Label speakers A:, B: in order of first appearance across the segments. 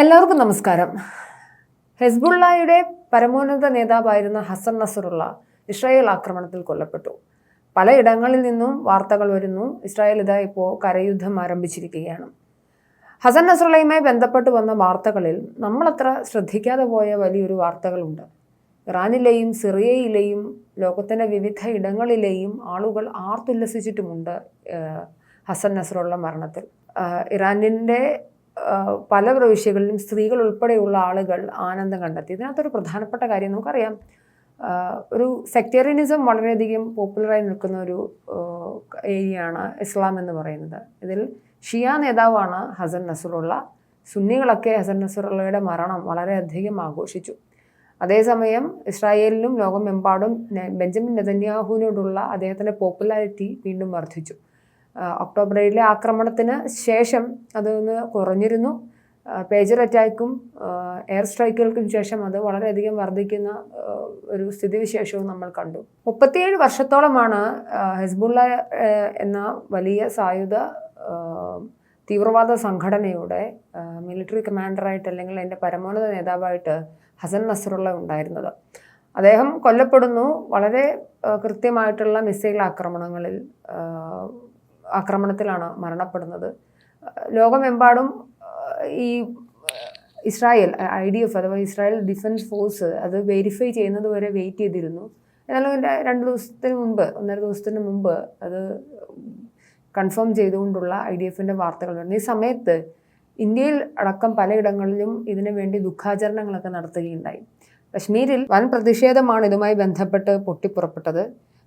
A: എല്ലാവർക്കും നമസ്കാരം. ഹെസ്ബുള്ളയുടെ പരമോന്നത നേതാവായിരുന്ന ഹസൻ നസറുള്ള ഇസ്രായേൽ ആക്രമണത്തിൽ കൊല്ലപ്പെട്ടു. പലയിടങ്ങളിൽ നിന്നും വാർത്തകൾ വരുന്നു ഇസ്രായേൽ ഇതാ ഇപ്പോൾ കരയുദ്ധം ആരംഭിച്ചിരിക്കുകയാണ്. ഹസൻ നസറുള്ളയുമായി ബന്ധപ്പെട്ട് വന്ന വാർത്തകളിൽ നമ്മളത്ര ശ്രദ്ധിക്കാതെ പോയ വലിയൊരു വാർത്തകളുണ്ട്. ഇറാനിലെയും സിറിയയിലെയും ലോകത്തിന്റെ വിവിധ ഇടങ്ങളിലെയും ആളുകൾ ആർത്തുല്ലസിച്ചിട്ടുമുണ്ട് ഹസൻ നസറുള്ള മരണത്തിൽ. ഇറാനിന്റെ പല പ്രവിശ്യകളിലും സ്ത്രീകൾ ഉൾപ്പെടെയുള്ള ആളുകൾ ആനന്ദം കണ്ടെത്തി. ഇതിനകത്തൊരു പ്രധാനപ്പെട്ട കാര്യം നമുക്കറിയാം. ഒരു സെക്ടേറിയനിസം വളരെയധികം പോപ്പുലറായി നിൽക്കുന്ന ഒരു ഏരിയയാണ് ഇസ്ലാം എന്ന് പറയുന്നത്. ഇതിൽ ഷിയ നേതാവാണ് ഹസൻ നസറുള്ള. സുന്നികളൊക്കെ ഹസൻ നസറുള്ളയുടെ മരണം വളരെയധികം ആഘോഷിച്ചു. അതേസമയം ഇസ്രായേലിലും ലോകമെമ്പാടും ബെഞ്ചമിൻ നെതന്യാഹുവിനോടുള്ള അദ്ദേഹത്തിന്റെ പോപ്പുലാരിറ്റി വീണ്ടും വർദ്ധിച്ചു. ഒക്ടോബർ ഏഴിലെ ആക്രമണത്തിന് ശേഷം അതൊന്ന് കുറഞ്ഞിരുന്നു. പേജർ അറ്റാക്കും എയർ സ്ട്രൈക്കുകൾക്കും ശേഷം അത് വളരെയധികം വർദ്ധിക്കുന്ന ഒരു സ്ഥിതിവിശേഷവും നമ്മൾ കണ്ടു. മുപ്പത്തിയേഴ് വർഷത്തോളമാണ് ഹെസ്ബുള്ള എന്ന വലിയ സായുധ തീവ്രവാദ സംഘടനയുടെ മിലിറ്ററി കമാൻഡറായിട്ട് അല്ലെങ്കിൽ അതിന്റെ പരമോന്നത നേതാവായിട്ട് ഹസൻ നസറുള്ള ഉണ്ടായിരുന്നത്. അദ്ദേഹം കൊല്ലപ്പെടുന്നു വളരെ കൃത്യമായിട്ടുള്ള മിസൈൽ ആക്രമണങ്ങളിൽ ആക്രമണത്തിലാണ് മരണപ്പെടുന്നത്. ലോകമെമ്പാടും ഈ ഇസ്രായേൽ ഐ ഡി എഫ് അഥവാ ഇസ്രായേൽ ഡിഫൻസ് ഫോഴ്സ് അത് വെരിഫൈ ചെയ്യുന്നത് വരെ വെയിറ്റ് ചെയ്തിരുന്നു. എന്നാലും രണ്ട് ദിവസത്തിന് മുമ്പ് ഒന്നര ദിവസത്തിന് മുമ്പ് അത് കൺഫേം ചെയ്തുകൊണ്ടുള്ള ഐ ഡി എഫിന്റെ വാർത്തകൾ വരുന്നു. ഈ സമയത്ത് ഇന്ത്യയിൽ അടക്കം പലയിടങ്ങളിലും ഇതിനു വേണ്ടി ദുഃഖാചരണങ്ങളൊക്കെ നടത്തുകയുണ്ടായി. കശ്മീരിൽ വൻ പ്രതിഷേധമാണ് ഇതുമായി ബന്ധപ്പെട്ട് പൊട്ടിപ്പുറപ്പെട്ടത്.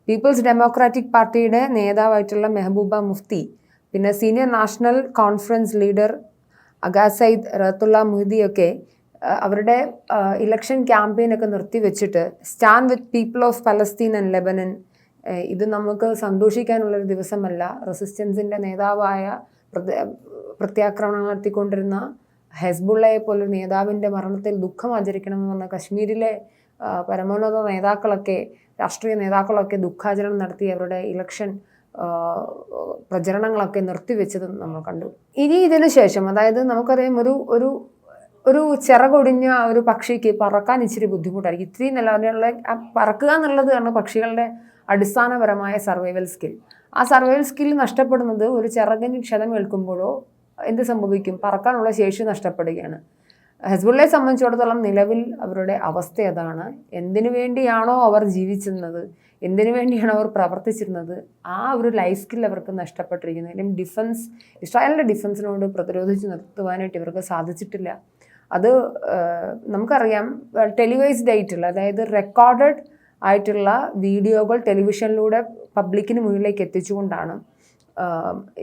A: പീപ്പിൾസ് ഡെമോക്രാറ്റിക് പാർട്ടിയുടെ നേതാവായിട്ടുള്ള മെഹബൂബ മുഫ്തി പിന്നെ സീനിയർ നാഷണൽ കോൺഫറൻസ് ലീഡർ അഗാസൈദ് റത്തുള്ള മുഹിദിയൊക്കെ അവരുടെ ഇലക്ഷൻ ക്യാമ്പയിനൊക്കെ നിർത്തിവെച്ചിട്ട് stand with people of Palestine and Lebanon ഇത് നമുക്ക് സന്തോഷിക്കാനുള്ളൊരു ദിവസമല്ല. റെസിസ്റ്റൻസിന്റെ നേതാവായ പ്രത്യ- പ്രത്യാക്രമണം നടത്തിക്കൊണ്ടിരുന്ന ഹെസ്ബുള്ളയെ പോലൊരു നേതാവിന്റെ മരണത്തിൽ ദുഃഖം ആചരിക്കണമെന്ന് പറഞ്ഞ കശ്മീരിലെ പരമോന്നത നേതാക്കളൊക്കെ രാഷ്ട്രീയ നേതാക്കളൊക്കെ ദുഃഖാചരണം നടത്തി അവരുടെ ഇലക്ഷൻ പ്രചരണങ്ങളൊക്കെ നിർത്തിവെച്ചതും നമ്മൾ കണ്ടു. ഇനി ഇതിന് ശേഷം അതായത് നമുക്കറിയാം ഒരു ഒരു ഒരു ചിറകൊടിഞ്ഞ ഒരു പക്ഷിക്ക് പറക്കാൻ ഇച്ചിരി ബുദ്ധിമുട്ടായിരിക്കും. ഇത്രയും നിലവിലുള്ള ആ പറക്കുക എന്നുള്ളതാണ് പക്ഷികളുടെ അടിസ്ഥാനപരമായ സർവൈവൽ സ്കിൽ ആ സർവൈവൽ സ്കിൽ നഷ്ടപ്പെടുന്നത് ഒരു ചിറകിന് ക്ഷതം ഏൽക്കുമ്പോഴോ എന്ത് സംഭവിക്കും? പറക്കാനുള്ള ശേഷി നഷ്ടപ്പെടുകയാണ്. ഹെസ്ബുള്ളയെ സംബന്ധിച്ചിടത്തോളം നിലവിൽ അവരുടെ അവസ്ഥ അതാണ്. എന്തിനു വേണ്ടിയാണോ അവർ ജീവിച്ചിരുന്നത്? എന്തിനു വേണ്ടിയാണോ അവർ പ്രവർത്തിച്ചിരുന്നത്? ആ ഒരു ലൈഫ് സ്കിൽ അവർക്ക് നഷ്ടപ്പെട്ടിരിക്കുന്നത് അല്ലെങ്കിൽ ഡിഫൻസ് ഇസ്രായേലിന്റെ ഡിഫൻസിനോട് പ്രതിരോധിച്ച് നിർത്തുവാനായിട്ട് ഇവർക്ക് സാധിച്ചിട്ടില്ല. അത് നമുക്കറിയാം ടെലിവൈസ്ഡ് ആയിട്ടുള്ള അതായത് റെക്കോർഡഡ് ആയിട്ടുള്ള വീഡിയോകൾ ടെലിവിഷനിലൂടെ പബ്ലിക്കിന് മുന്നിലേക്ക് എത്തിച്ചുകൊണ്ടാണ്.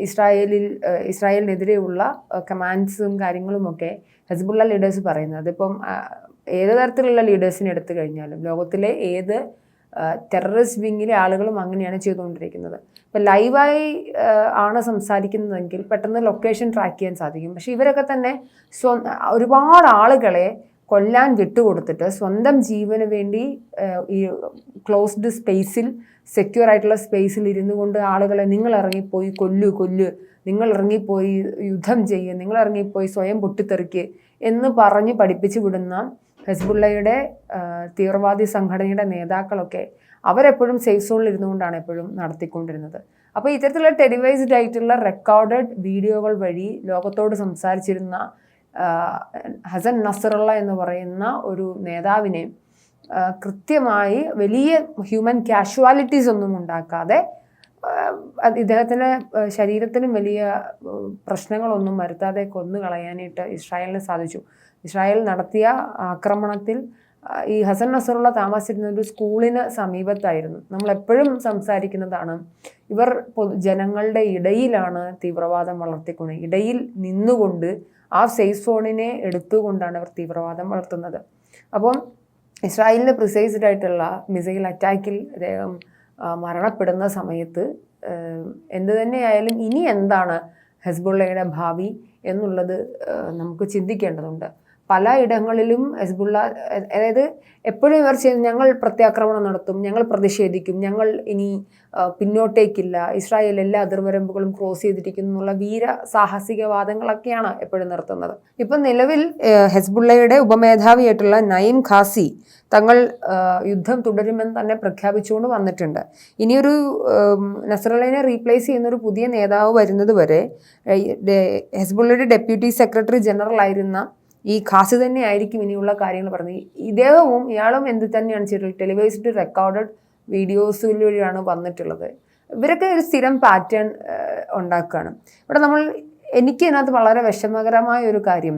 A: ഇസ്രായേലിൽ ഇസ്രായേലിനെതിരെയുള്ള കമാൻഡ്സും കാര്യങ്ങളുമൊക്കെ ഹെസ്ബുള്ള ലീഡേഴ്സ് പറയുന്നത്. അതിപ്പം ഏത് തരത്തിലുള്ള ലീഡേഴ്സിനെ എടുത്തു കഴിഞ്ഞാലും ലോകത്തിലെ ഏത് ടെററിസ്റ്റ് വിങ്ങിലെ ആളുകളും അങ്ങനെയാണ് ചെയ്തുകൊണ്ടിരിക്കുന്നത്. ഇപ്പം ലൈവായി ആണ് സംസാരിക്കുന്നതെങ്കിൽ പെട്ടെന്ന് ലൊക്കേഷൻ ട്രാക്ക് ചെയ്യാൻ സാധിക്കും. പക്ഷേ ഇവരൊക്കെ തന്നെ സ്വ ഒരുപാട് ആളുകളെ കൊല്ലാൻ വിട്ടുകൊടുത്തിട്ട് സ്വന്തം ജീവന് വേണ്ടി ഈ ക്ലോസ്ഡ് സ്പേസിൽ സെക്യൂർ ആയിട്ടുള്ള സ്പേസിൽ ഇരുന്നു കൊണ്ട് ആളുകളെ നിങ്ങൾ ഇറങ്ങിപ്പോയി കൊല്ലു കൊല്ലു. നിങ്ങൾ ഇറങ്ങിപ്പോയി യുദ്ധം ചെയ്യുക നിങ്ങൾ ഇറങ്ങിപ്പോയി സ്വയം പൊട്ടിത്തെറിക്ക് എന്ന് പറഞ്ഞ് പഠിപ്പിച്ചു വിടുന്ന ഹെസ്ബുള്ളയുടെ തീവ്രവാദി സംഘടനയുടെ നേതാക്കളൊക്കെ അവരെപ്പോഴും സേഫ് സോണിൽ ഇരുന്നുകൊണ്ടാണ് എപ്പോഴും നടത്തിക്കൊണ്ടിരുന്നത്. അപ്പോൾ ഇത്തരത്തിലുള്ള ടെലിവൈസ്ഡ് ആയിട്ടുള്ള റെക്കോർഡഡ് വീഡിയോകൾ വഴി ലോകത്തോട് സംസാരിച്ചിരുന്ന ഹസൻ നസറുള്ള എന്ന് പറയുന്ന ഒരു നേതാവിനെ കൃത്യമായി വലിയ ഹ്യൂമൻ കാഷ്വാലിറ്റീസ് ഒന്നും ഉണ്ടാക്കാതെ ഇദ്ദേഹത്തിന് ശരീരത്തിനും വലിയ പ്രശ്നങ്ങളൊന്നും വരുത്താതെ കൊന്നു കളയാനായിട്ട് ഇസ്രായേലിന് സാധിച്ചു. ഇസ്രായേൽ നടത്തിയ ആക്രമണത്തിൽ ഈ ഹസൻ നസറുള്ള താമസിച്ചിരുന്ന ഒരു സ്കൂളിന് സമീപത്തായിരുന്നു. നമ്മൾ എപ്പോഴും സംസാരിക്കുന്നതാണ് ഇവർ ജനങ്ങളുടെ ഇടയിലാണ് തീവ്രവാദം വളർത്തിക്കൊണ്ട് ഇടയിൽ നിന്നുകൊണ്ട് ആ സേഫ് സോണിനെ എടുത്തുകൊണ്ടാണ് അവർ തീവ്രവാദം വളർത്തുന്നത്. അപ്പം ഇസ്രായേലിന്റെ പ്രിസൈസ്ഡ് ആയിട്ടുള്ള മിസൈൽ അറ്റാക്കിൽ അദ്ദേഹം മരണപ്പെടുന്ന സമയത്ത് എന്ത് തന്നെയായാലും ഇനി എന്താണ് ഹെസ്ബുള്ളയുടെ ഭാവി എന്നുള്ളത് നമുക്ക് ചിന്തിക്കേണ്ടതുണ്ട്. പല ഇടങ്ങളിലും ഹെസ്ബുള്ള അതായത് എപ്പോഴും ഇവർ ചെയ്യുന്നത് ഞങ്ങൾ പ്രത്യാക്രമണം നടത്തും ഞങ്ങൾ പ്രതിഷേധിക്കും ഞങ്ങൾ ഇനി പിന്നോട്ടേക്കില്ല ഇസ്രായേൽ എല്ലാ അതിർവരമ്പുകളും ക്രോസ് ചെയ്തിരിക്കുന്നു എന്നുള്ള വീര സാഹസിക വാദങ്ങളൊക്കെയാണ് എപ്പോഴും നിർത്തുന്നത്. ഇപ്പം നിലവിൽ ഹെസ്ബുള്ളയുടെ ഉപമേധാവിയായിട്ടുള്ള നയിം ഖാസി തങ്ങൾ യുദ്ധം തുടരുമെന്ന് തന്നെ പ്രഖ്യാപിച്ചുകൊണ്ട് വന്നിട്ടുണ്ട്. ഇനിയൊരു നസറലിനെ റീപ്ലേസ് ചെയ്യുന്ന ഒരു പുതിയ നേതാവ് വരുന്നത് വരെ ഹെസ്ബുള്ളയുടെ ഡെപ്യൂട്ടി സെക്രട്ടറി ജനറൽ ആയിരുന്ന ഈ ഖാസി തന്നെ ആയിരിക്കും ഇനിയുള്ള കാര്യങ്ങൾ പറഞ്ഞത്. ഇദ്ദേഹവും ഇയാളും എന്ത് തന്നെയാണ് ചെയ്തിട്ടുള്ളത്? ടെലിവൈസ്ഡ് റെക്കോർഡഡ് വീഡിയോസിലൂടെയാണ് വന്നിട്ടുള്ളത്. ഇവരൊക്കെ ഒരു സ്ഥിരം പാറ്റേൺ ഉണ്ടാക്കുകയാണ്. ഇവിടെ നമ്മൾ എനിക്ക് ഇതിനകത്ത് വളരെ വിഷമകരമായ ഒരു കാര്യം.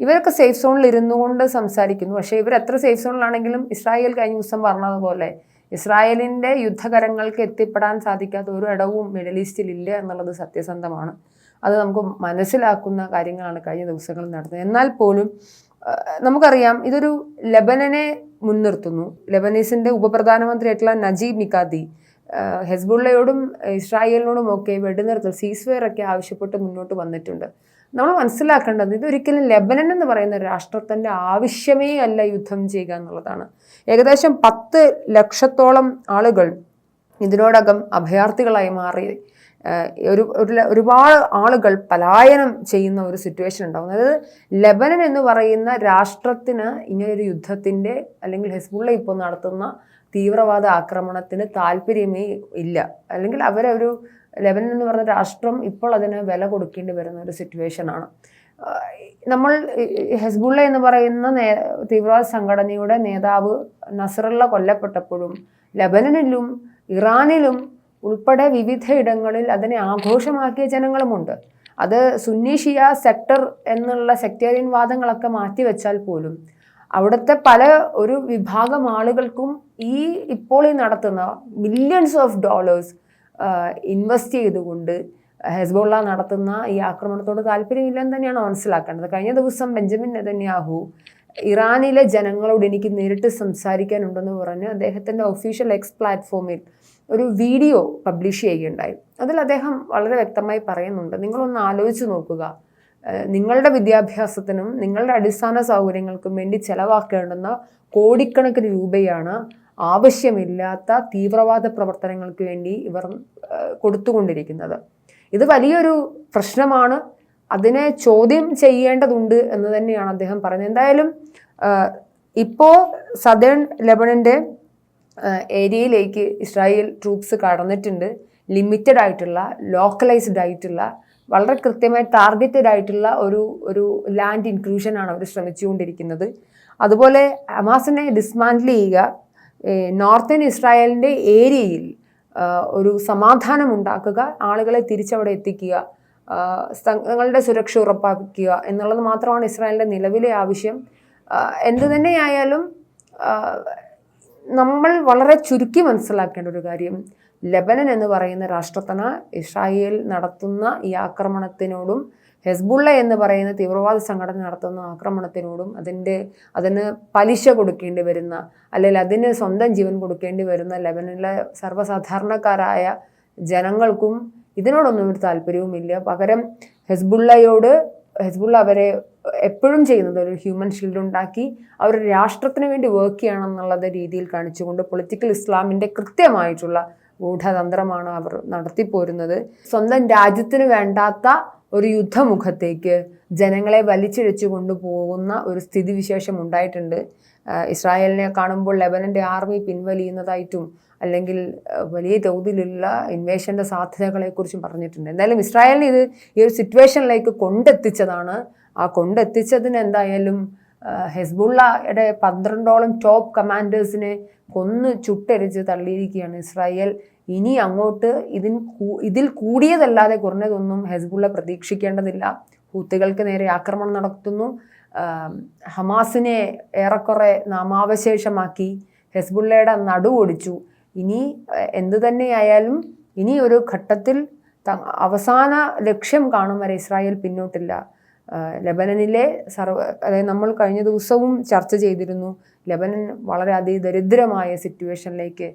A: ഇവരൊക്കെ സേഫ് സോണിൽ ഇരുന്നു കൊണ്ട് സംസാരിക്കുന്നു. പക്ഷേ ഇവർ എത്ര സേഫ് സോണിലാണെങ്കിലും ഇസ്രായേൽ കഴിഞ്ഞ ദിവസം പറഞ്ഞതുപോലെ ഇസ്രായേലിന്റെ യുദ്ധകരങ്ങൾക്ക് എത്തിപ്പെടാൻ സാധിക്കാത്ത ഒരു ഇടവും മിഡിൽ ഈസ്റ്റിൽ ഇല്ല എന്നുള്ളത് സത്യസന്ധമാണ്. അത് നമുക്ക് മനസ്സിലാക്കുന്ന കാര്യങ്ങളാണ് കഴിഞ്ഞ ദിവസങ്ങളിൽ നടന്നത്. എന്നാൽ പോലും നമുക്കറിയാം ഇതൊരു ലെബനനെ മുൻനിർത്തുന്നു. ലബനീസിന്റെ ഉപപ്രധാനമന്ത്രിയായിട്ടുള്ള നജീബ് നിക്കാദി ഹെസ്ബുള്ളയോടും ഇസ്രായേലിനോടും ഒക്കെ വെടിനിർത്തൽ സീസ്വെയർ ഒക്കെ ആവശ്യപ്പെട്ട് മുന്നോട്ട് വന്നിട്ടുണ്ട്. നമ്മൾ മനസ്സിലാക്കേണ്ടത് ഇതൊരിക്കലും ലെബനൻ എന്ന് പറയുന്ന രാഷ്ട്രത്തിന്റെ ആവശ്യമേ അല്ല യുദ്ധം ചെയ്യുക എന്നുള്ളതാണ്. ഏകദേശം പത്ത് ലക്ഷത്തോളം ആളുകൾ ഇതിനോടകം അഭയാർത്ഥികളായി മാറി. ഒരു ഒരു ഒരുപാട് ആളുകൾ പലായനം ചെയ്യുന്ന ഒരു സിറ്റുവേഷൻ ഉണ്ടാകും അതായത് ലെബനൻ എന്ന് പറയുന്ന രാഷ്ട്രത്തിന് ഇങ്ങനൊരു യുദ്ധത്തിന്റെ അല്ലെങ്കിൽ ഹെസ്ബുള്ള ഇപ്പോൾ നടത്തുന്ന തീവ്രവാദ ആക്രമണത്തിന് താല്പര്യമേ ഇല്ല. അല്ലെങ്കിൽ അവരൊരു ലെബനൻ എന്ന് പറഞ്ഞ രാഷ്ട്രം ഇപ്പോൾ അതിന് വില കൊടുക്കേണ്ടി വരുന്ന ഒരു സിറ്റുവേഷനാണ് നമ്മൾ ഹെസ്ബുള്ള എന്ന് പറയുന്ന നേ തീവ്രവാദ സംഘടനയുടെ നേതാവ് നസറുള്ള കൊല്ലപ്പെട്ടപ്പോഴും ലബനനിലും ഇറാനിലും ഉൾപ്പെടെ വിവിധ ഇടങ്ങളിൽ അതിനെ ആഘോഷമാക്കിയ ജനങ്ങളുമുണ്ട്. അത് സുന്നി ഷിയ സെക്ടർ എന്നുള്ള സെക്ടേറിയൻ വാദങ്ങളൊക്കെ മാറ്റിവെച്ചാൽ പോലും അവിടുത്തെ പല ഒരു വിഭാഗം ആളുകൾക്കും ഈ ഇപ്പോൾ ഈ നടത്തുന്ന മില്യൺസ് ഓഫ് ഡോളേഴ്സ് ഇൻവെസ്റ്റ് ചെയ്തുകൊണ്ട് ഹെസ്ബോള നടത്തുന്ന ഈ ആക്രമണത്തോട് താല്പര്യമില്ലെന്ന് തന്നെയാണ് മനസ്സിലാക്കേണ്ടത്. കഴിഞ്ഞ ദിവസം ബെഞ്ചമിൻ നെതന്യാഹു ഇറാനിലെ ജനങ്ങളോട് എനിക്ക് നേരിട്ട് സംസാരിക്കാനുണ്ടെന്ന് പറഞ്ഞ് അദ്ദേഹത്തിന്റെ ഒഫീഷ്യൽ എക്സ് പ്ലാറ്റ്ഫോമിൽ ഒരു വീഡിയോ പബ്ലിഷ് ചെയ്യുകയുണ്ടായി. അതിൽ അദ്ദേഹം വളരെ വ്യക്തമായി പറയുന്നുണ്ട് നിങ്ങളൊന്ന് ആലോചിച്ച് നോക്കുക. നിങ്ങളുടെ വിദ്യാഭ്യാസത്തിനും നിങ്ങളുടെ അടിസ്ഥാന സൗകര്യങ്ങൾക്കും വേണ്ടി ചെലവാക്കേണ്ടുന്ന കോടിക്കണക്കിന് രൂപയാണ് ആവശ്യമില്ലാത്ത തീവ്രവാദ പ്രവർത്തനങ്ങൾക്ക് വേണ്ടി ഇവർ കൊടുത്തുകൊണ്ടിരിക്കുന്നത്. ഇത് വലിയൊരു പ്രശ്നമാണ്. അതിനെ ചോദ്യം ചെയ്യേണ്ടതുണ്ട് എന്ന് തന്നെയാണ് അദ്ദേഹം പറഞ്ഞത്. എന്തായാലും ഇപ്പോൾ സദേൺ ലെബണന്റെ ഏരിയയിലേക്ക് ഇസ്രായേൽ ട്രൂപ്സ് കടന്നിട്ടുണ്ട്. ലിമിറ്റഡ് ആയിട്ടുള്ള ലോക്കലൈസ്ഡ് ആയിട്ടുള്ള വളരെ കൃത്യമായി ടാർഗറ്റഡ് ആയിട്ടുള്ള ഒരു ഒരു ലാൻഡ് ഇൻക്ലൂഷനാണ് അവർ ശ്രമിച്ചുകൊണ്ടിരിക്കുന്നത്. അതുപോലെ ഹമാസിനെ ഡിസ്മാൻഡിൽ ചെയ്യുക നോർത്തേൺ ഇസ്രായേലിന്റെ ഏരിയയിൽ ഒരു സമാധാനം ഉണ്ടാക്കുക ആളുകളെ തിരിച്ചവിടെ എത്തിക്കുക തങ്ങളുടെ സുരക്ഷ ഉറപ്പാക്കുക എന്നുള്ളത് മാത്രമാണ് ഇസ്രായേലിന്റെ നിലവിലെ ആവശ്യം. എന്തു തന്നെയായാലും നമ്മൾ വളരെ ചുരുക്കി മനസ്സിലാക്കേണ്ട ഒരു കാര്യം. ലബനൻ എന്ന് പറയുന്ന രാഷ്ട്രത്തിന് ഇസ്രായേൽ നടത്തുന്ന ഈ ആക്രമണത്തിനോടും ഹെസ്ബുള്ള എന്ന് പറയുന്ന തീവ്രവാദ സംഘടന നടത്തുന്ന ആക്രമണത്തിനോടും അതിന്റെ അതിന് പലിശ കൊടുക്കേണ്ടി വരുന്ന അല്ലെങ്കിൽ അതിന് സ്വന്തം ജീവൻ കൊടുക്കേണ്ടി വരുന്ന ലബനിലെ സർവസാധാരണക്കാരായ ജനങ്ങൾക്കും ഇതിനോടൊന്നും ഒരു താല്പര്യവുമില്ല. പകരം ഹെസ്ബുള്ളയോട് ഹെസ്ബുള്ള അവരെ എപ്പോഴും ചെയ്യുന്നത് ഒരു ഹ്യൂമൻ ഷീൽഡ് ഉണ്ടാക്കി അവർ രാഷ്ട്രത്തിന് വേണ്ടി വർക്ക് ചെയ്യണമെന്നുള്ളത് രീതിയിൽ കാണിച്ചുകൊണ്ട് പൊളിറ്റിക്കൽ ഇസ്ലാമിന്റെ കൃത്യമായിട്ടുള്ള ഗൂഢതന്ത്രമാണ് അവർ നടത്തിപ്പോരുന്നത്. സ്വന്തം രാജ്യത്തിന് വേണ്ടാത്ത ഒരു യുദ്ധമുഖത്തേക്ക് ജനങ്ങളെ വലിച്ചിഴച്ചു കൊണ്ടുപോകുന്ന ഒരു സ്ഥിതിവിശേഷം ഉണ്ടായിട്ടുണ്ട്. ഇസ്രായേലിനെ കാണുമ്പോൾ ലെബനന്റെ ആർമി പിൻവലിയുന്നതായിട്ടും അല്ലെങ്കിൽ വലിയ തോതിലുള്ള ഇൻവേഷന്റെ സാധ്യതകളെക്കുറിച്ചും പറഞ്ഞിട്ടുണ്ട്. എന്തായാലും ഇസ്രായേലിനെ ഇത് ഈ ഒരു സിറ്റുവേഷനിലേക്ക് കൊണ്ടെത്തിച്ചതാണ്. ആ കൊണ്ടെത്തിച്ചതിന് എന്തായാലും ഹെസ്ബുള്ളയുടെ പന്ത്രണ്ടോളം ടോപ്പ് കമാൻഡേഴ്സിനെ കൊന്ന് ചുട്ടരിച്ച് തള്ളിയിരിക്കുകയാണ് ഇസ്രായേൽ. ഇനി അങ്ങോട്ട് ഇതിൻ ഇതിൽ കൂടിയതല്ലാതെ കുറഞ്ഞതൊന്നും ഹെസ്ബുള്ള പ്രതീക്ഷിക്കേണ്ടതില്ല. ഹൂത്തികൾക്ക് നേരെ ആക്രമണം നടത്തുന്നു. ഹമാസിനെ ഏറെക്കുറെ നാമാവശേഷമാക്കി ഹെസ്ബുള്ളയുടെ നടു ഓടിച്ചു. ഇനി എന്തു തന്നെയായാലും ഇനി ഒരു ഘട്ടത്തിൽ അവസാന ലക്ഷ്യം കാണും വരെ ഇസ്രായേൽ പിന്നോട്ടില്ല. ലെബനനിലെ സർവ അതായത് നമ്മൾ കഴിഞ്ഞ ദിവസവും ചർച്ച ചെയ്തിരുന്നു ലെബനൻ വളരെ അതിദരിദ്രമായ സിറ്റുവേഷനിലേക്ക്